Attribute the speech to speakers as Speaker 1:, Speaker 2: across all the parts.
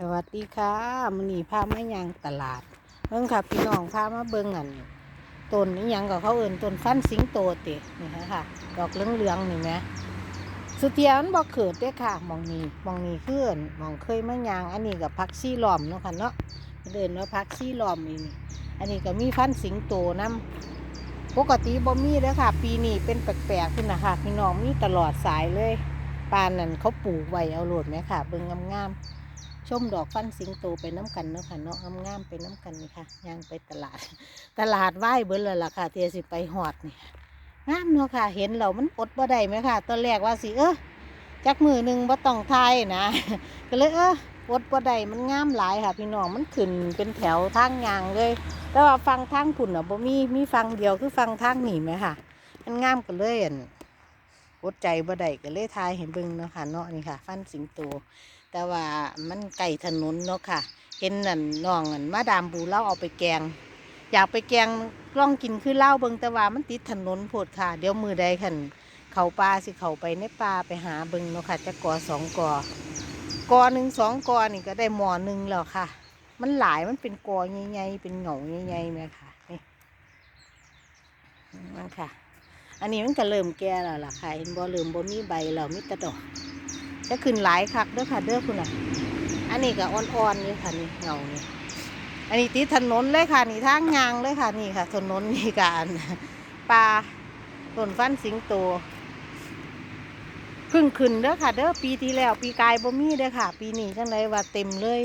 Speaker 1: สวัสดีค่ะมันนี่พามายังตลาดเพิ่งค่ะ พี่น้องพามาเบิ่งอันต้นนี้ยังกับเขาเอิ่นต้นฟันสิงโตเตะนี่ค่ะค่ะ ดอกเหลืองๆนี่ไหมสุเทียนบอกเขิดเด้อค่ะมองนี้หมองนี้คือเอิ่นมองเคยมายาง อันนี้กับพักซี่ลอมเนาะค่ะเนาะเดินว่าพักซี่ลอมนี่นี่อันนี้ก็มีฟันสิงโตนํปกติบ่มีเด้อค่ะ ปีนี้เป็นแปลกๆขึ้นนะคะพี่น้องมีตลอดสายเลยปานนั่นเขาปลูกไว้เอาโหลดไหมค่ะ เบิ่งงามๆ ชมดอกฟันสิงโตไปน้ำกันเนาะค่ะเนาะงามๆไปน้ำกันนี่ค่ะย่างไปตลาด ตลาดไหว้เบิ้เลยล่ะค่ะเทียสิไปหอดนี่งามเนาะค่ะ เห็นเรามันอดบ่ได้ไหมค่ะ ตอนแรกว่าสิเออจักมือหนึ่งบ่ต้องทายนะ ก็เลยเอออดบ่ได้มันงามหลายค่ะ พี่น้องมันขึ้นเป็นแถวทางยางเลย แต่ว่าฟังทางผุ่นอะบ่มีมีฟังเดียวคือฟังทางหนีไหมค่ะ มันงามก็เลยอั่นอดใจบ่ได้ก็เลยทายเห็นบิ่งเนาะค่ะเนาะนี่ค่ะ ฟันสิงโต แต่ว่ามันไก่ถนนเนาะค่ะ เห็นนั่นน้องอันมาดามบูเล่าเอาไปแกง อยากไปแกงลองกินคือเล้าเบิงแต่ว่ามันติดถนนโพดค่ะ เดี๋ยวมือใดขันเขาป่าสิเขาไปในป่าไปหาเบิงเนาะค่ะจะกอสองกอกอหนึ่งสองกอนี่ก็ได้หมอหนึ่งแล้วค่ะ มันหลายมันเป็นกอใหญ่ๆเป็นเหงาใหญ่ๆเนี่ยค่ะนี่มันค่ะ อันนี้มันก็เริ่มแก่แล้วล่ะค่ะเห็นบ่เริ่มบ่มีใบแล้วมีแต่ดอก จะขึ้นหลายคักเด้อค่ะเด้อคุณอะ อันนี้ก็อ่อนๆเลยค่ะนี่เงานี่อันนี้ติดถนนเลยค่ะนี่ทางยางเลยค่ะนี่ค่ะ ถนนนี่การปลาต้นฟันสิงโตเพึ่งขึ้นเด้อค่ะ เด้อปีที่แล้ว ปีกายบ่มีเด้อค่ะ ปีนี้จังไรว่าเต็มเลย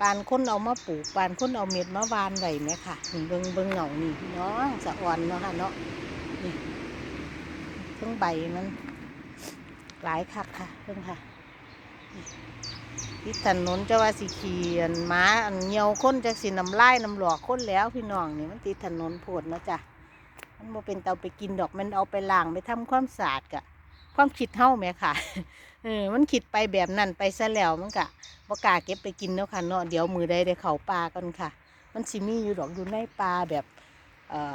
Speaker 1: ปานคนเอามาปลูกปานคนเอาเม็ดมาวานไว้ไหมค่ะนี่เบิงเบิงเงานี่พี่น้องสะอ่อนเนาะค่ะเนาะนี่เพิ่งใบมัน หลายคักค่ะเพิ่งค่ะที่ถนนเจ้าว่าสิเขียนม้าอันเหี่ยวคนจากสิน้ำลายน้ำหลอกคนแล้วพี่น้องนี่มันติดถนนโพดนะจ้ะมันโมเป็นเตาไปกินดอกมันเอาไปล้างไปทำความสะอาดกะ ความคิดเท่าแหมค่ะเออมันคิดไปแบบนั้นไปซะแล้วมันกะบกาเก็บไปกินเนาะค่ะเนาะเดี๋ยวมือใดได้เข้าป่ากันค่ะ มันสิมีอยู่ดอกอยู่ในป่าแบบเอ่อ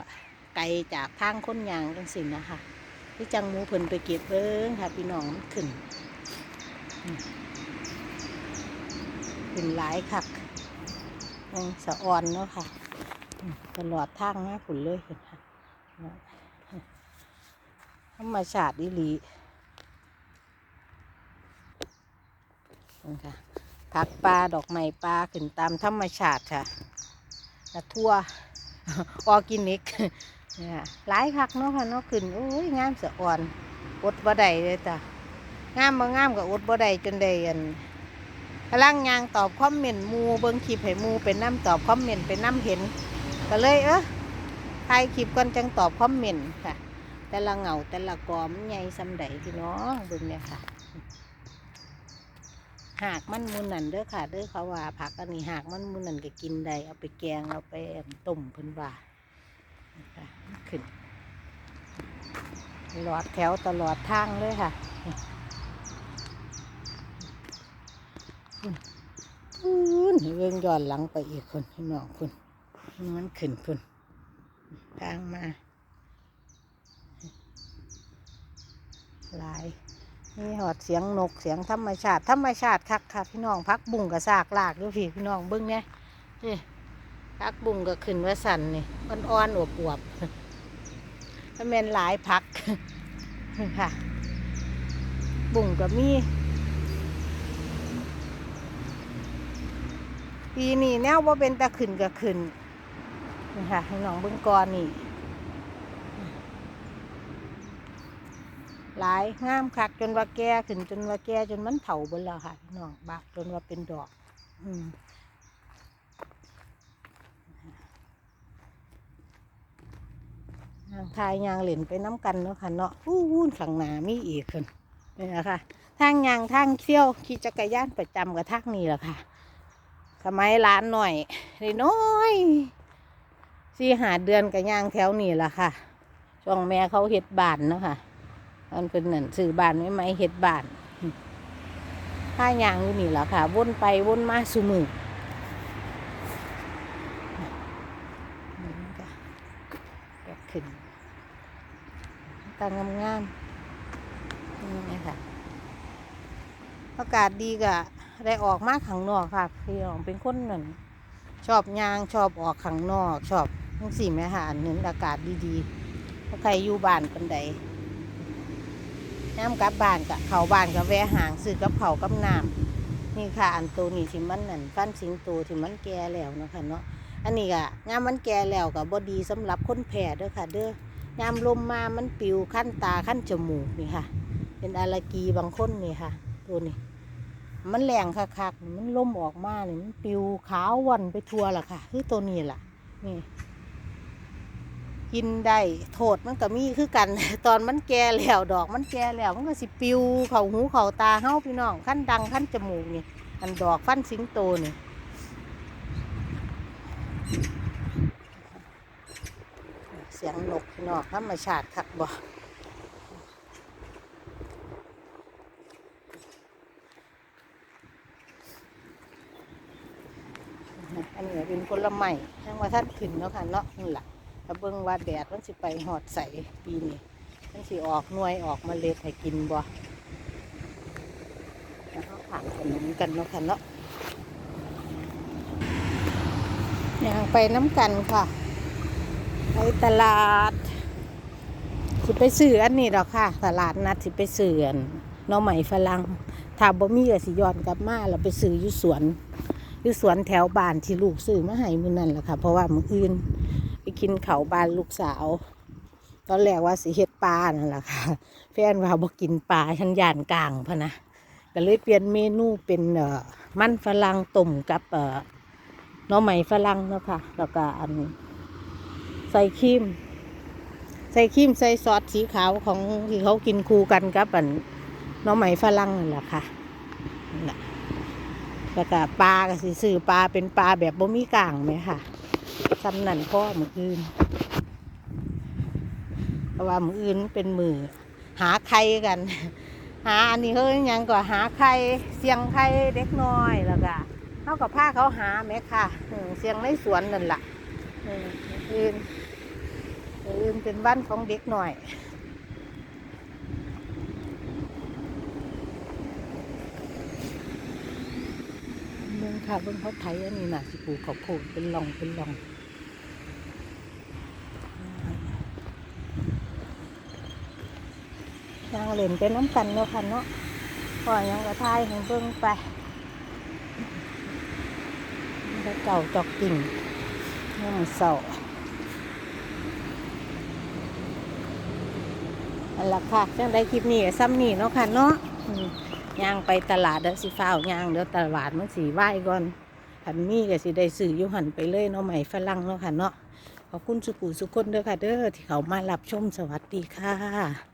Speaker 1: ไกลจากทางคนยางจังสินะคะ ที่จังหมูเพิ่นไปเก็บเบิ้งค่ะพี่น้องมันขึ้นอืมขึ้นหลายคักยังสะออนเนาะค่ะ ตลอดทางนะขุนเลยเห็นค่ะเนาะธรรมชาติดีหลีนี่ค่ะผักปลาดอกไม้ปลาขึ้นตามธรรมชาติค่ะกระทั่วออร์แกนิก เนี่ยหลายคักเนาะค่ะเนาะขึ้นโอ้ยงามสะอ่อนอดบ่ได้เลยจ้ะงามบ่งามก็อดบ่ได้จนได้อันกำลังยางตอบคอมเมนต์มูเบิ่งคลิปให้มูเป็นน้ำตอบคอมเมนต์เป็นน้ำเห็น ก็เลยเออถ่ายคลิปก่อนจังตอบคอมเมนต์ค่ะ แต่ละเหงาแต่ละกอมใหญ่ซำใดพี่น้องเบิ่งเนี่ยค่ะ หากมันมูนนั่นเด้อค่ะเด้อเขาว่าผักอันนี้หากมันมูนนั่นก็กินได้เอาไปแกงเอาไปต้มเพิ่นว่า ขึ้นตลอดแถวตลอดทางเลยค่ะอืนเรื่องย้อนหลังไปอีกคนพี่น้องคุณมันขึ้นคุณทางมา หลายนี่หอดเสียงนกเสียงธรรมชาติ ธรรมชาติคักค่ะพี่น้องพักบุ้งกับซากลากด้วยพี่พี่น้องเบิ้งเนี่ยนี่ พักบุ้งก็ขึ้นว่าสันนี่อ่อนๆอวบๆถ้าแม่นหลายพักค่ะ บุ้งก็มีปีนี้แนวว่าเป็นตะขึ้นก็ขึ้นนี่ค่ะให้น้องเบิ้งกอนนี่หลายงามคักจนว่าแก่ขึ้นจนว่าแก่จนมันเถาบนแล้วค่ะน้องบักจนว่าเป็นดอก อืม ยางทายยางเหล่นไปน้ำกันเนาะค่ะเนาะอู้หู้ข้างหนามีอีกคนนี่แหละค่ะทางยางทางเที่ยวขี่จักรยานประจำกับทางนี้แหละค่ะสมัยร้านหน่อยได้น้อยสี่หาเดือนกับยางแถวนี้แหละค่ะช่วงแม่เขาเฮ็ดบานเนาะค่ะมันเป็นหนั่นซื้อบานไม่ไหมเฮ็ดบานถ้ายางอยู่นี่แหละค่ะวนไปวนมาสุมือ แกะ ขึ้นตางงามๆนี่ค่ะอากาศดีกะได้ออกมาข้างนอกค่ะพี่น้องเป็นคนนั่นชอบยางชอบออกข้างนอกชอบทั้งสี่แม่หาอันหนึ่งอากาศดีๆถ้าใครอยู่บ้านกันใดน้ำกับบ้านกะเขาบ้านกับแวหางซื้อกับเขากับน้ำนี่ค่ะอันตัวนี้ที่มันนั่นฟันสิงโตที่มันแก่แล้วนะคะเนาะ อันนี้กะงามมันแก่แล้วกับบดีสำหรับคนแพ้เด้อค่ะ เด้อยามลมมามันปิวขั้นตาขั้นจมูกนี่ค่ะ เป็นอลลากีบางคนนี่ค่ะ ตัวนี้ มันแรงคักๆมันล่มออกมาเนี่ยมันปิวขาววันไปทั่วล่ะค่ะ คือตัวนี้ล่ะ นี่ กินได้โทษมันก็มีคือกัน ตอนมันแก่แล้วดอกมันแก่แล้ว มันก็สิปิวเข่าหูเข่าตาเฮ้าพี่น้องขั้นดังขั้นจมูกนี่ อันดอกฟันสิงโตนี่เสียงนกพี่น้องธรรมชาติคักบ่อันนี้เป็นผลไม้ทั้งว่าท่านขึ้นเนาะค่ะเนาะนี่แหละถ้าเบิ่งว่าแดดมันสิไปหอดใสปีนี้มันสิออกหน่วยออกมาเล็ดให้กินบ่แล้วก็ผ่านขนมกันเนาะค่ะเนาะย่างไปน้ำกันค่ะ ไปตลาดสิไปซื้ออันนี้ดอกค่ะ ตลาดนัดสิไปซื้ออันน้องใหม่ฝรั่งถ้าบ่มีก็สิย้อนกลับมาแล้วไปซื้ออยู่สวนอยู่สวนแถวบ้านที่ลูกซื้อมาให้มื้อนั่นแหละค่ะ เพราะว่ามื้ออื่นไปกินเขาบ้านลูกสาว ตอนแรกว่าสิเฮ็ดปลานั่นแหละค่ะ แฟนว่าบ่กินปลาฉันย่านกลางพะนะก็เลยเปลี่ยนเมนูเป็นเอ่อมันฝรั่งต้มกับเอ่อน่อไม้ฝรั่งเนาะค่ะแล้วก็อัน ใส่ครีม ใส่ครีมใส่ซอสสีขาวของที่เขากินคู่กันกับอันน่อไม้ฝรั่งนั่นแหละค่ะนั่นและแล้วก็ปลาก็สิซื้อปลาเป็นปลาแบบบ่มีกลางไหมค่ะสำนันพ่อมืออื่นเพราะว่ามืออื่นเป็นมือหาไข่กัน หาอันนี้เขาเรียกยังก็หาไข่เสียงไข่เด็กน้อยแล้วก็เขากับผ้าเขาหาไหมค่ะเสียงในสวนนั่นแหละเออ มื้ออื่นมื้ออื่นเป็นบ้านของเด็กหน่อยเมืองค่ะเบิ่งเขาไทยอันนี้น่ะสิปลูกข้าวโพดเป็นลองเป็นลองยางเล่นเป็นน้ำกันเนาะค่ะเนาะก่อนยังกระทายให้เบิ่งไปเก่าจอกกิ่งยังเสาอั นละค่ะจังได้คลิปนี้ซ้ำนี่เนาะค่ะเนาะย่างไปตลาดเด้อสิฟ้าวย่างเดี๋ยวตลาดมันสีไหวก่อนผันมีก็สิได้สื่อยุหันไปเลยเนาะใหม่ฝรั่งเนาะค่ะเนาะขอบคุณสุกุสุคนเด้อค่ะเด้อที่เขามารับชมสวัสดีค่ะ